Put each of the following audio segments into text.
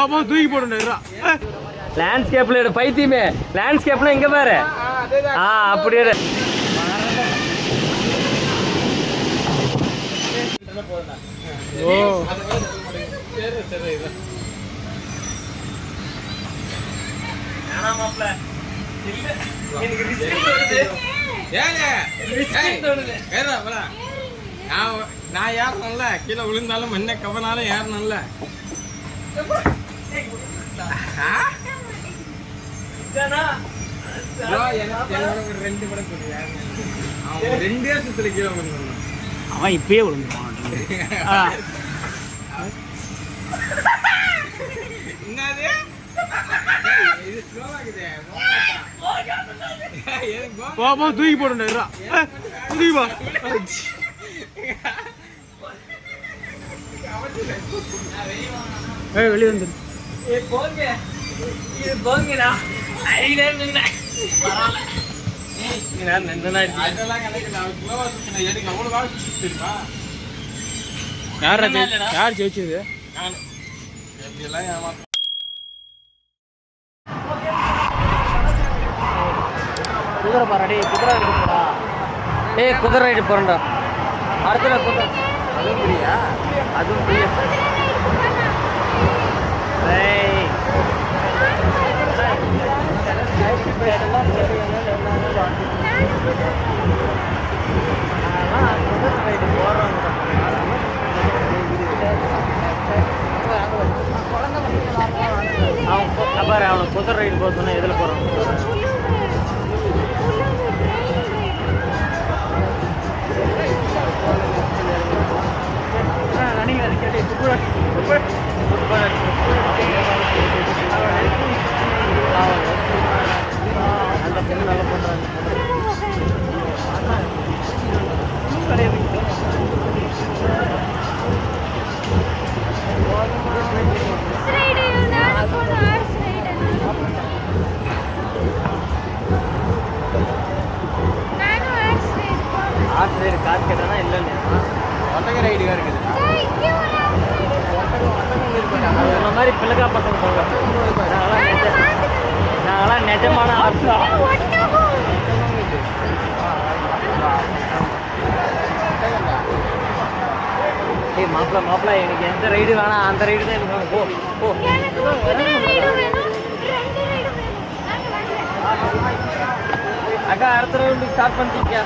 போகும்போது தூக்கி போடுண்டா லேண்ட்ஸ்கேப்ல எடு பைத்தியமே. லேண்ட்ஸ்கேப்ல எங்க பாரு. ஆ அப்படியே எடு. ஓ. நான் ஏறணும்ல. கீழே விழுந்தாலும் மண்ணை கவனாலும் ஏறணும்ல. அவன் இப்பயே விழுந்துருவான். போகும்போது தூக்கி போடுண்டா தூக்கி போ. வெளியே வந்துரு. ஏய், போங்க இது போங்கடா ஐலே நின்ன பரவாயில்ல ஏய், நான் நின்னுனா இருக்கு. அதெல்லாம் கிடைக்கல அவன் slow ஆ சுத்தினா எனக்கு அவ்வளவு காலம் சுத்திருப்பா யார் யார் ஜெயிச்சது நான் ஏமாத்த குதிரை பாராடி குதிரை இருக்கு போடா ஏய் குதிரை ரைடு போறேன்டா. அடுத்த குதிரை. அதுவும் புரியா அதுவும் புரியா ஏய் அவன் போ- பாரு அவனுக்கு குதிரை ரைடு போக சொன்னா எதில் போகிறான் அந்த பொண்ணு நல்லா பண்ணுறாங்க ஆர்ட் ரைடு காசு கேட்டானா இல்லைன்னு ஒட்டக ரைடு இருக்குது அது இந்த மாதிரி பிள்ளைக்கா பசங்க சொல்லுவாங்க நாங்களாம் நிஜ நாங்களாம் நிஜமான ஆர்ட் ஏய் மாப்பிள்ள எந்த ரைடு வேணாம் அந்த ரைடு தான் எனக்கு வேணும். போ போ. அக்கா அடுத்த ரவுண்டு ஸ்டார்ட் பண்ணிட்டீங்க.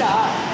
下啊。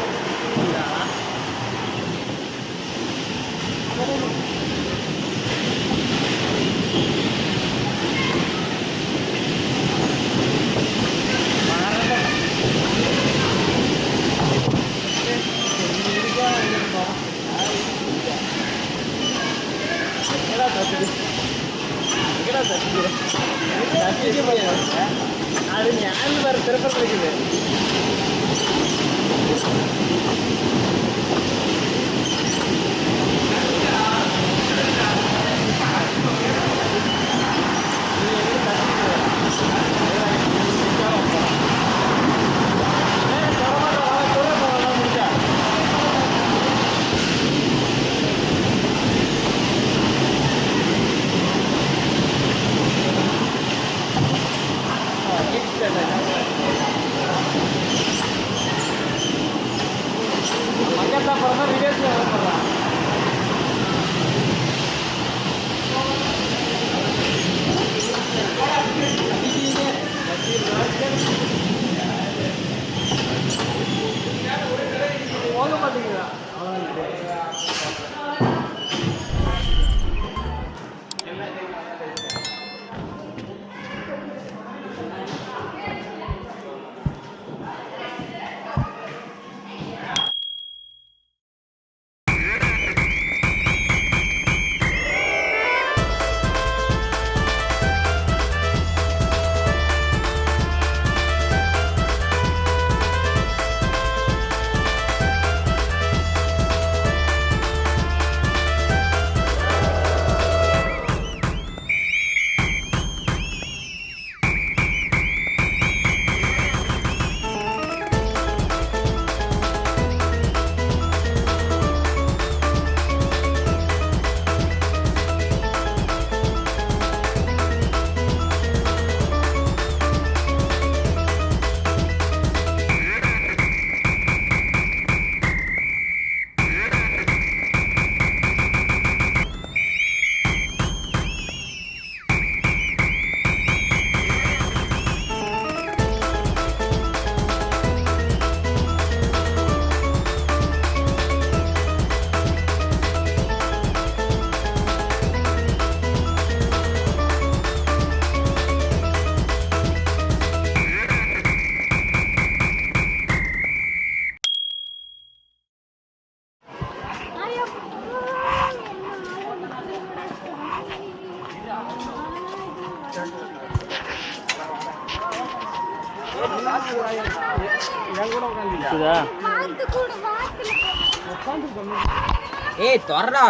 ஏய் தொடரா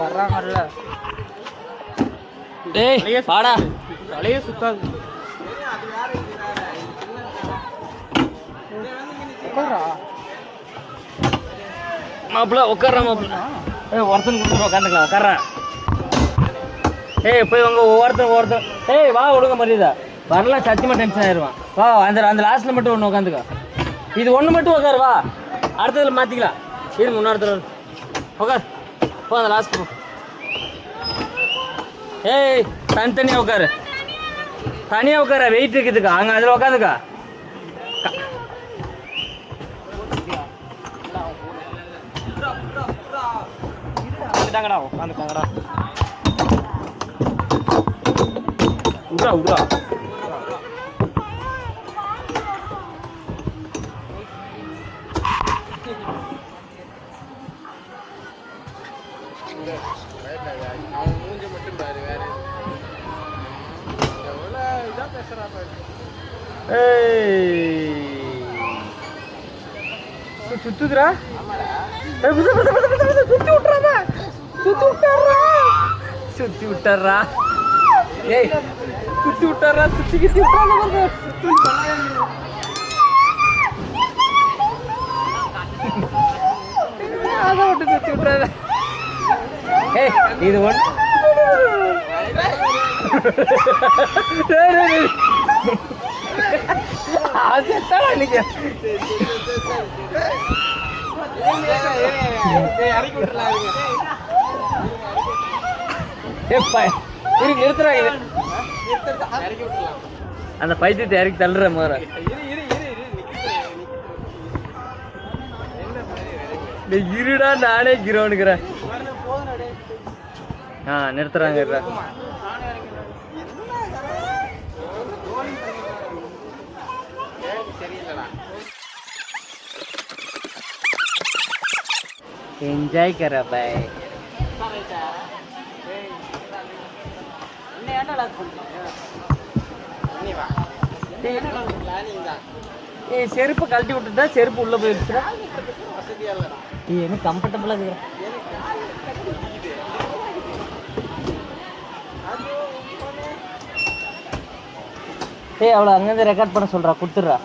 வர்றாங்கல்ல டேய் வாடா. தலையே சுத்தாது. மாப்பிள்ள உட்கார்றா மாப்பிள்ள. ஏய் ஒருத்தன் கொடுத்து உட்காந்துக்கலாம் உட்கார்றேன். ஏய் போய் உங்க ஒவ்வொருத்தன் ஒவ்வொருத்தன். ஏய் வா ஒழுங்க மரியாதை. வரல சத்தியமா டென்ஷன் ஆயிடுவான் வா அந்த அந்த லாஸ்ட்ல மட்டும் ஒன்று உட்காந்துக்கோ இது ஒன்று மட்டும் உட்காரு வா. அடுத்ததுல மாத்திக்கலாம். இரு முன்னாடி உட்கார் போ அந்த லாஸ்ட் போ. ஏய் தனித்தனியாக உட்காரு தனியாக உட்கார வெயிட் இருக்குதுக்கா. அங்கே அதில் உட்காந்துக்கா உட்காந்துட்டாங்கடா உட்காந்துட்டாங்கடா விட்றா விட்றா அவன் மூஞ்ச மட்டும் பாரு வேற எவ்வளோ இதாக பேசுகிறா பாரு சுத்துதுரா சுத்தி விட்டுறாம சுத்தி விட்டாரா சுத்தி விட்டாரா ஏய் சுத்தி விட்டாரா சுத்தி கித்தி விட்டு சுத்தி விட்டாரா இது ஒன்று ஏப்பா அந்த பைத்தியத்தை இறக்கி தள்ளுற மாதிரி. இருடா நானே கிரோனுக்குறேன் ஆ நிறுத்துறாங்க என்ஜாய் கர பாய் செருப்பு கழட்டி விட்டுட்டா செருப்பு உள்ள போயிடுச்சு என்ன கம்ஃபர்டபுளா இருக்கிறேன் ஏய் அவளை அங்கேருந்து ரெக்கார்ட் பண்ண சொல்றா கொடுத்துட்றா.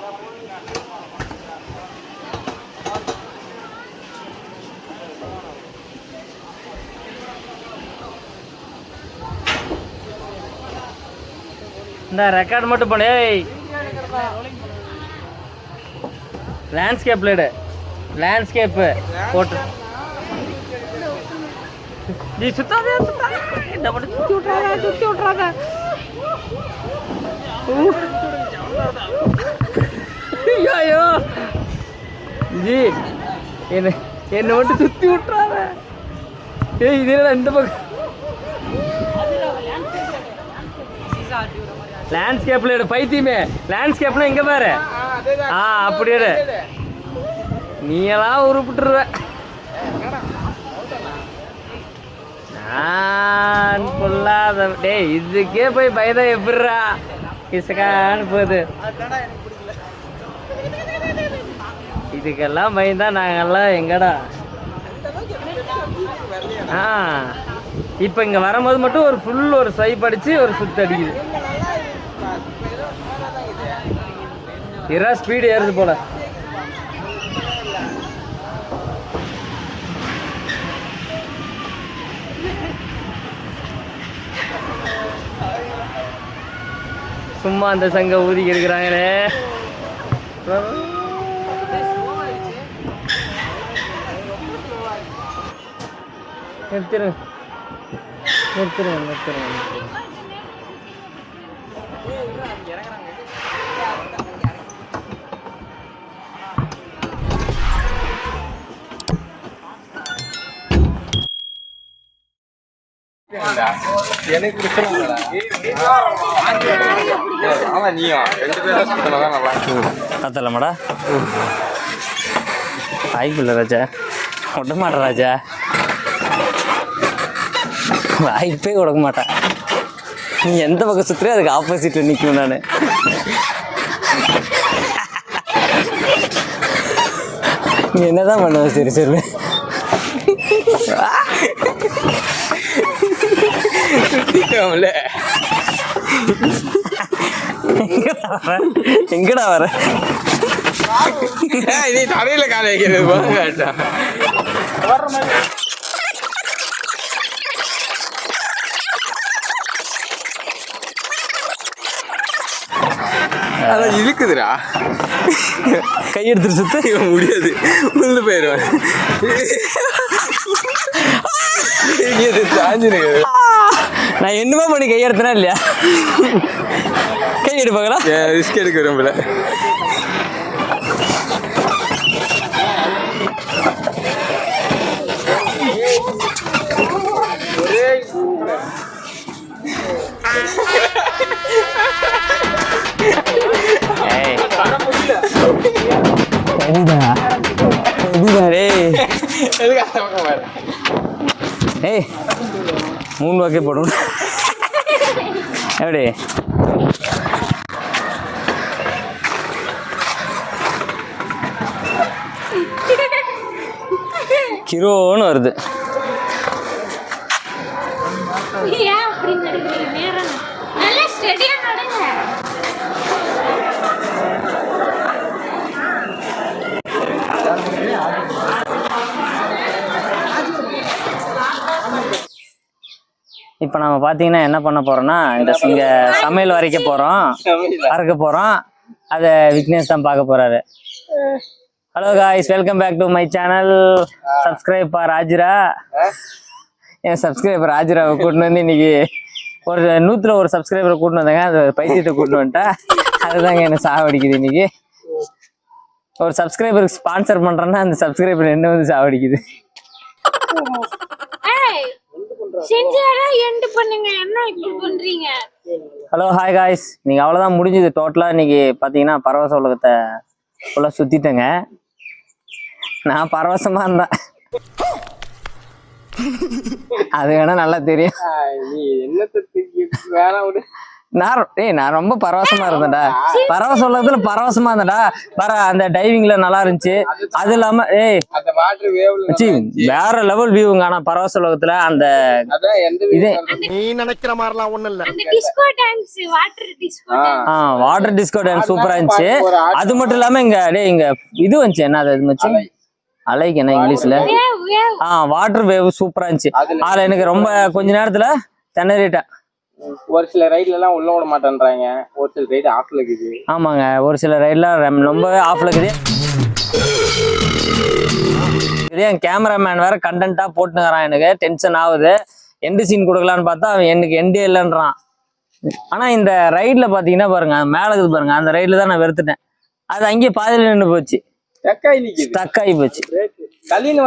இந்த ரெக்கார்ட் மட்டும் பண்ணு ஏய். லேண்ட்ஸ்கேப் லேடு லேண்ட்ஸ்கேப்பு போட்டு. நீ சுத்தாதே சுத்தாதே. என்ன மட்டும் சுத்தி விட்றாங்க சுத்தி விட்றாங்க ஐயோ ஜி என்ன என்னை மட்டும் சுத்தி விட்றாங்க ஏய் இது இந்த பக்கம்? லேண்ட்ஸ்கேப்ல எடு பைத்தியமே. லேண்ட்ஸ்கேப்னா எங்க பாரு. ஆ அப்படியே. நீ எல்லாம் உருப்பிட்டுருவ. நான் பொல்லாத டேய் இதுக்கே போய் பயதா எப்படிரா இசகான்னு போகுது இதுக்கெல்லாம் பயந்தா நாங்கெல்லாம் எங்கடா? ஆ. இப்போ இங்கே வரும்போது மட்டும் ஒரு ஃபுல் ஒரு சைப் அடிச்சு ஒரு சுத்து அடிக்குது. இரா ஸ்பீடு ஏறுது போல. சும்மா அந்த சங்க ஊதிக்கு இருக்கிறாங்களே நிறுத்திருங்க நிறுத்திருங்க நிறுத்திருங்க நிறுத்திருங்க எனக்கு பிரச்சனை இல்லடா. ஆமா நீயும் ரெண்டு பேரும் தான் நல்லா வாய்ப்பில்லை ராஜா. விட மாட்டேன் ராஜா. வாய்ப்பே கொடுக்க மாட்டேன் நீ எந்த பக்கம் சுற்றுறியோ அதுக்கு ஆப்போசிட்டில் நிற்கும் நான். நீ என்னதான் பண்ணுவ? சரி சொல்லு எங்கடா வர? நீ தலையில கால வைக்கிறது அதான் இழுக்குதுடா. கை எடுத்துட்டு சுத்து. இவன் முடியாது. உள்ள போயிடுவேன். நான் என்னமா பண்ணி கை எடுத்தனா இல்லையா? கை எடு பார்க்கலாம் ரிஸ்க் எடுக்க விரும்பல ஏய் மூணு வாக்கே போடும் எப்படி கிரோன்னு வருது. ஏன் அப்படி நடுக்கிறீங்க? நேரம் நல்லா ஸ்டெடியா நடுங்க. இப்போ நம்ம பார்த்தீங்கன்னா என்ன பண்ண போறோம்னா இந்த இங்க சமையல் வரைக்க போறோம் அறுக்க போறோம். அதை விக்னேஷ் தான் பார்க்க போறாரு. Hello guys welcome back to my channel subscribe Rajira N subscriber ராஜிராவை கூட்டின்னு வந்து இன்னைக்கு ஒரு நூத்துல ஒரு சப்ஸ்கிரைபரை கூட்டின்னு வந்தாங்க அந்த பைத்தியத்தை கூட்டின்னு வந்துட்டா அதுதாங்க என்ன சாவடிக்குது இன்னைக்கு ஒரு சப்ஸ்கிரைபருக்கு ஸ்பான்சர் பண்றேன்னா அந்த சப்ஸ்கிரைபர் என்ன வந்து சாவடிக்குது ஏய் செஞ்சாரா எண்டு பண்ணுங்க என்ன இப்படி பண்றீங்க ஹலோ ஹாய் காய்ஸ் நீங்கள் அவ்வளோதான் முடிஞ்சுது டோட்டலாக இன்னைக்கு பார்த்தீங்கன்னா பரவச உலகத்தை ஃபுல்லாக சுற்றிட்டேங்க நான் பரவசமாக இருந்தேன் அது வேணா நல்லா தெரியும். நான் ஏய் நான் ரொம்ப பரவசமா இருந்தேன்டா. பரவச உலகத்துல பரவசமா இருந்தேன்டா. வர அந்த டைவிங்ல நல்லா இருந்துச்சு. அது இல்லாம ஏய் அந்த வாட்டர் வேவ்ல மச்சி, வேற லெவல் வியூங்க ஆனா பரவச உலகத்துல அந்த இதே நீ நினைக்கிற மாதிரிலாம் ஒண்ணும் இல்ல. அந்த disco dance water disco dance ஆ வாட்டர் டிஸ்கோ டான்ஸ் சூப்பரா இருந்துச்சு. அது மட்டும் இல்லாம இங்க டேய் இங்க இது வந்துச்சு. என்ன அது மச்சி அலைக்கு என்ன இங்கிலீஷ்ல ஆ வாட்டர் வேவ் சூப்பரா இருந்துச்சு. அதுல எனக்கு ரொம்ப கொஞ்ச நேரத்துல திணறிட்டேன். ஒரு சில ரைட்ல எல்லாம் உள்ள விட மாட்டேன்றாங்க. ஒரு சில ரைடு ஆஃப்ல இருக்குது. ஆமாங்க ஒரு சில ரைட்லாம் ரொம்பவே ஆஃப்ல இருக்குது. இதே என் கேமராமேன் வேற கண்டென்ட்டா போட்டுங்கிறான் எனக்கு டென்ஷன் ஆகுது. எண்டு சீன் கொடுக்கலான்னு பார்த்தா அவன் எனக்கு எண்டே இல்லைன்றான். ஆனா இந்த ரைட்ல பாத்தீங்கன்னா பாருங்க மேல இருக்குது பாருங்க. அந்த ரைட்ல தான் நான் வெறுத்துட்டேன். அது அங்கேயே பாதியில நின்று போச்சு. ஸ்டக் ஆகி போச்சு. தள்ளின்னு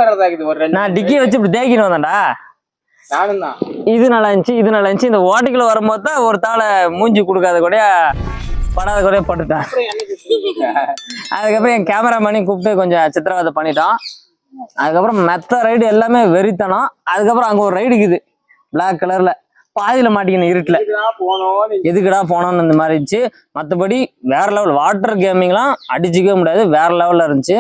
ஒரு நான் டிக்கியை வச்சு இப்படி தேக்கின்னு வந்தேன்டா. நானும் தான் இது நல்லா இருந்துச்சு இது நல்லா இருந்துச்சு. இந்த ஓட்டைக்குள்ள வரும்போது தான் ஒரு தாளை மூஞ்சி கொடுக்காத கூட படாத கூட பட்டுட்டேன். அதுக்கப்புறம் என் கேமராமேனையும் கூப்பிட்டு கொஞ்சம் சித்திரவதை பண்ணிட்டோம். அதுக்கப்புறம் மெத்த ரைடு எல்லாமே வெறித்தனம். அதுக்கப்புறம் அங்கே ஒரு ரைடு இருக்குது. Black கலர்ல பாதியில மாட்டிக்கணும் இருட்டில். போனோம்? எதுக்குடா போனோம்னு இந்த மாதிரி இருந்துச்சு. மற்றபடி வேற லெவல் வாட்டர் கேமிங்லாம் அடிச்சுக்கவே முடியாது. வேற லெவலில் இருந்துச்சு.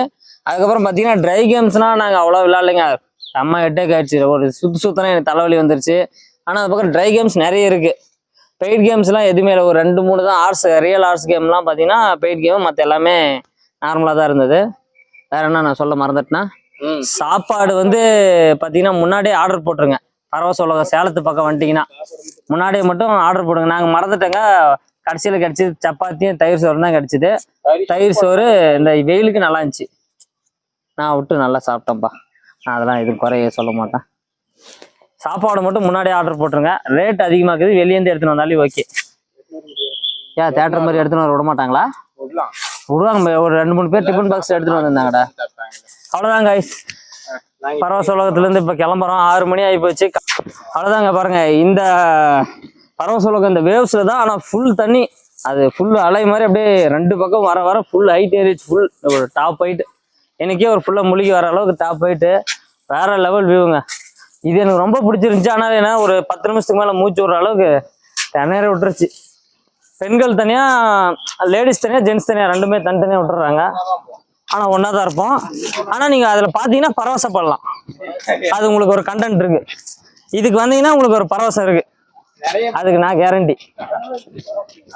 அதுக்கப்புறம் பார்த்தீங்கன்னா ட்ரை கேம்ஸ்லாம் நாங்கள் அவ்வளோ விளாட்லைங்க செம்ம ஹெட்டேக் ஆயிடுச்சு. ஒரு சுத்து சுத்தனா எனக்கு தலைவலி வந்துருச்சு. ஆனால் அது பக்கம் ட்ரை கேம்ஸ் நிறைய இருக்கு. பெய்ட் கேம்ஸ்லாம் எதுவுமே இல்லை. ஒரு ரெண்டு மூணு தான் ஆர்ட்ஸ் ரியல் ஆர்ட்ஸ் கேம்லாம் பார்த்தீங்கன்னா பெய்ட் கேம் மற்ற எல்லாமே நார்மலாக தான் இருந்தது. வேற என்ன நான் சொல்ல மறந்துட்டேன்னா. சாப்பாடு வந்து பார்த்தீங்கன்னா முன்னாடியே ஆர்டர் போட்டுருங்க. பரவச உலகம் சேலத்து பக்கம் வந்துட்டீங்கன்னா முன்னாடியே மட்டும் ஆர்டர் போடுங்க. நாங்கள் மறந்துட்டோங்க. கடைசியில் கிடச்சிது சப்பாத்தியும் தயிர் சோறு தான் கிடச்சிது. தயிர் சோறு இந்த வெயிலுக்கு நல்லா இருந்துச்சு. நான் விட்டு நல்லா சாப்பிட்டேன்ப்பா. நான் அதெல்லாம் எதுவும் குறைய சொல்ல மாட்டேன். சாப்பாடு மட்டும் முன்னாடியே ஆர்டர் போட்டுருங்க. ரேட் அதிகமாக இருக்குது. வெளியேந்து எடுத்துன்னு வந்தாலும் ஓகே ஏன் தேட்டர் மாதிரி எடுத்துன்னு வர விட மாட்டாங்களா. விடுவாங்க. ஒரு ரெண்டு மூணு பேர் டிஃபன் பாக்ஸ் எடுத்துன்னு வந்திருந்தாங்கடா. அவ்வளோதான் கைஸ் நாங்க பரவச உலகத்துலேருந்து இப்போ கிளம்புறோம். ஆறு மணி ஆகி போச்சு. அவ்வளோதாங்க பாருங்க. இந்த பரவச உலகம் இந்த வேவ்ஸில் தான் ஆனால் ஃபுல் தண்ணி. அது ஃபுல் அலை மாதிரி அப்படியே ரெண்டு பக்கம் வர வர ஃபுல் ஹைட் ஏறிச்சு ஃபுல் ஒரு டாப் ஹைட் எனக்கே ஒரு ஃபுல்லாக முழுகி வர அளவுக்கு டாப் ஹைட்டு வேற லெவல் வியூங்க இது எனக்கு ரொம்ப பிடிச்சிருந்துச்சு. ஆனால் என்ன ஒரு பத்து நிமிஷத்துக்கு மேலே மூச்சு விடுற அளவுக்கு திணற விட்டுருச்சு. பெண்கள் தனியாக லேடிஸ் தனியாக ஜென்ஸ் தனியாக ரெண்டுமே தனித்தனியாக விட்டுறாங்க. ஆனால் ஒன்றா தான் இருப்போம். ஆனால் நீங்கள் அதில் பார்த்தீங்கன்னா பரவசப்படலாம். அது உங்களுக்கு ஒரு கண்டென்ட் இருக்கு. இதுக்கு வந்தீங்கன்னா உங்களுக்கு ஒரு பரவசம் இருக்கு. அதுக்கு நான் கேரண்டி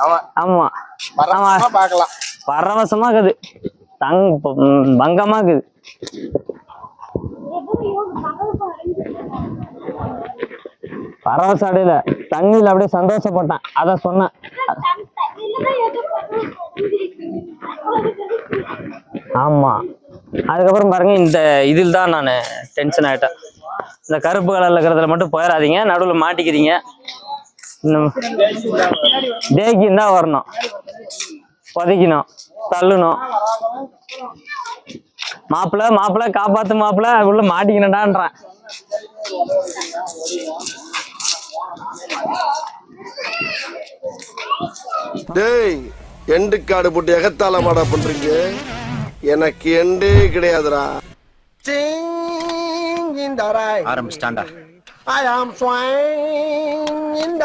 ஆமா. ஆமா. பார்க்கலாம் பரவசமா இருக்குது தங் பங்கமா இருக்குது பரவச அடையில. தண்ணியில் அப்படியே சந்தோஷப்பட்டேன். அதான் சொன்னேன். ஆமாம் அதுக்கப்புறம் பாருங்க இந்த இதில் தான் நான் டென்ஷன் ஆகிட்டேன் இந்த கருப்பு கலரில் இருக்கிறதுல மட்டும் போயிடாதீங்க நடுவில் மாட்டிக்கிறீங்க. இன்னும் தான் வரணும். புதைக்கணும் தள்ளணும். மாப்பிள்ள மாப்பிள்ள காப்பாத்து மாப்பிள்ள உள்ள மாட்டிக்கணும்டான்றேன். டேய் எண்டு காடு போட்டு எகத்தாழ மாடா பண்றீங்க? எனக்கு எண்டே கிடையாதுடா. ஆரம்பிச்சிட்டாண்டா ஐ ஆம் ஸ்வைங்